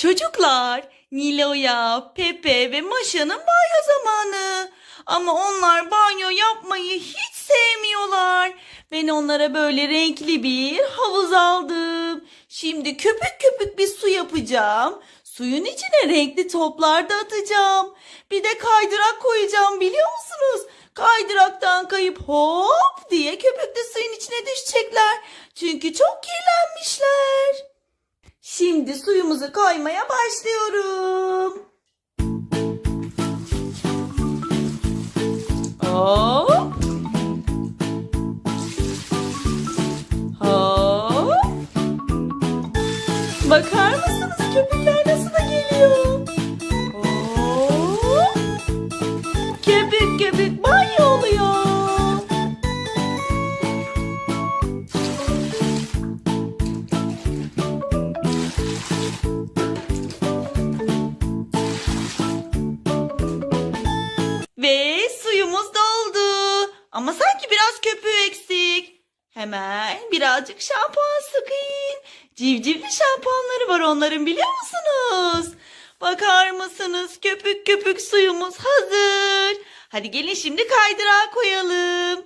Çocuklar, Nilo'ya, Pepe ve Maşa'nın banyo zamanı. Ama onlar banyo yapmayı hiç sevmiyorlar. Ben onlara böyle renkli bir havuz aldım. Şimdi köpük köpük bir su yapacağım. Suyun içine renkli toplar da atacağım. Bir de kaydırak koyacağım biliyor musunuz? Kaydıraktan kayıp hop diye köpükle suyun içine düşecekler. Çünkü çok kirlenmişler. Şimdi suyumuzu koymaya başlıyorum. Hop. Ama sanki biraz köpüğü eksik. Hemen birazcık şampuan sıkayım. Civcivli şampuanları var onların biliyor musunuz? Bakar mısınız köpük köpük suyumuz hazır. Hadi gelin şimdi kaydırağa koyalım.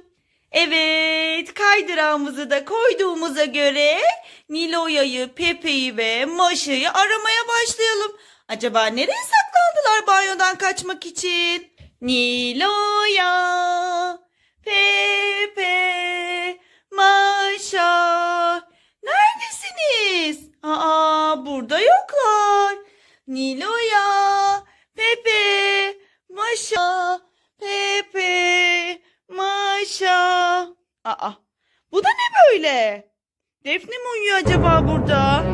Evet kaydırağımızı da koyduğumuza göre Niloya'yı, Pepe'yi ve Maşa'yı aramaya başlayalım. Acaba nereye saklandılar banyodan kaçmak için? Niloya, Pepe, Maşa. Neredesiniz? Aa, burada yoklar. Niloya, Pepe, Maşa, Pepe, Maşa. Aa, bu da ne böyle? Defne mi uyuyor acaba burada?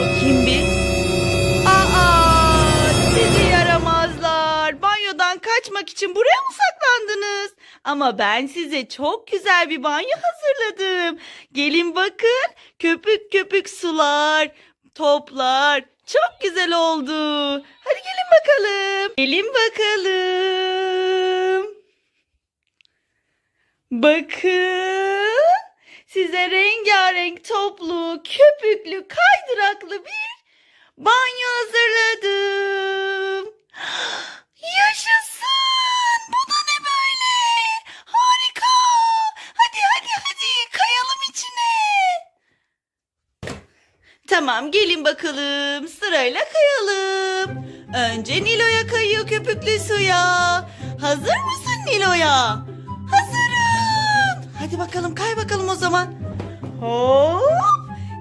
Bakayım bir. Aa, sizi yaramazlar. Banyodan kaçmak için buraya mı saklandınız? Ama ben size çok güzel bir banyo hazırladım. Gelin bakın. Köpük köpük sular, toplar. Çok güzel oldu. Hadi gelin bakalım. Gelin bakalım. Bakın. Size rengarenk toplu, köpüklü, kaydıraklı bir banyo hazırladım. Yaşasın! Bu da ne böyle? Harika! Hadi hadi hadi kayalım içine. Tamam gelin bakalım sırayla kayalım. Önce Nilo'ya kayıyor köpüklü suya. Hazır mısın Nilo'ya? Hazırım. Hadi bakalım kay bakalım o zaman. Hop!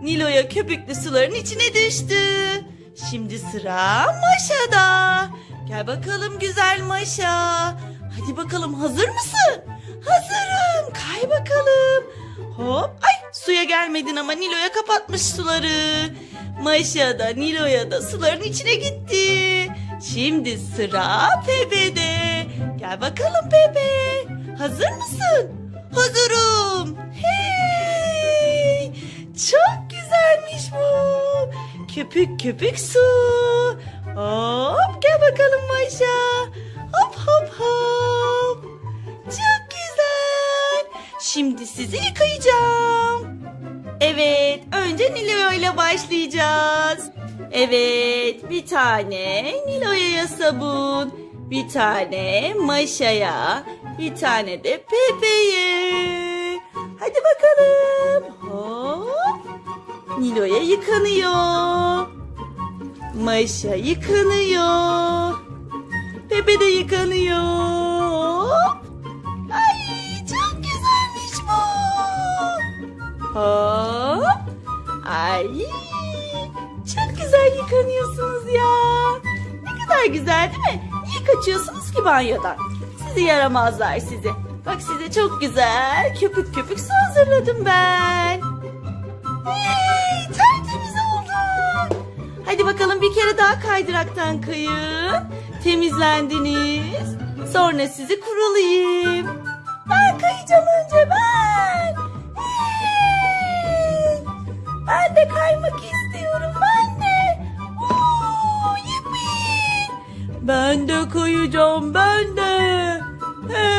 Nilo'ya köpüklü suların içine düştü. Şimdi sıra Maşa'da. Gel bakalım güzel Maşa. Hadi bakalım hazır mısın? Hazırım. Kay bakalım. Hop. Suya gelmedin ama Nilo'ya kapatmış suları. Maşa da Nilo'ya da suların içine gitti. Şimdi sıra Pepe'de. Gel bakalım Pepe. Hazır mısın? Hazırım. Hey! Çok güzelmiş bu. Köpük köpük su. Hop gel bakalım Maşa. Evet, önce Nilo'ya ile başlayacağız. Evet, bir tane Nilo'ya sabun, bir tane Maşa'ya, bir tane de Pepe'ye. Hadi bakalım. Hop. Nilo'ya yıkanıyor. Maşa yıkanıyor. Pepe de yıkanıyor. Hop. Ay. Çok güzel yıkanıyorsunuz ya. Ne kadar güzel değil mi? Niye kaçıyorsunuz ki banyodan? Sizi yaramazlar sizi. Bak size çok güzel köpük köpük su hazırladım ben. Hey, tertemiz olduk. Hadi bakalım bir kere daha kaydıraktan kayın. Temizlendiniz. Sonra sizi kurulayım. Ben de kıyacağım ben de. Hey.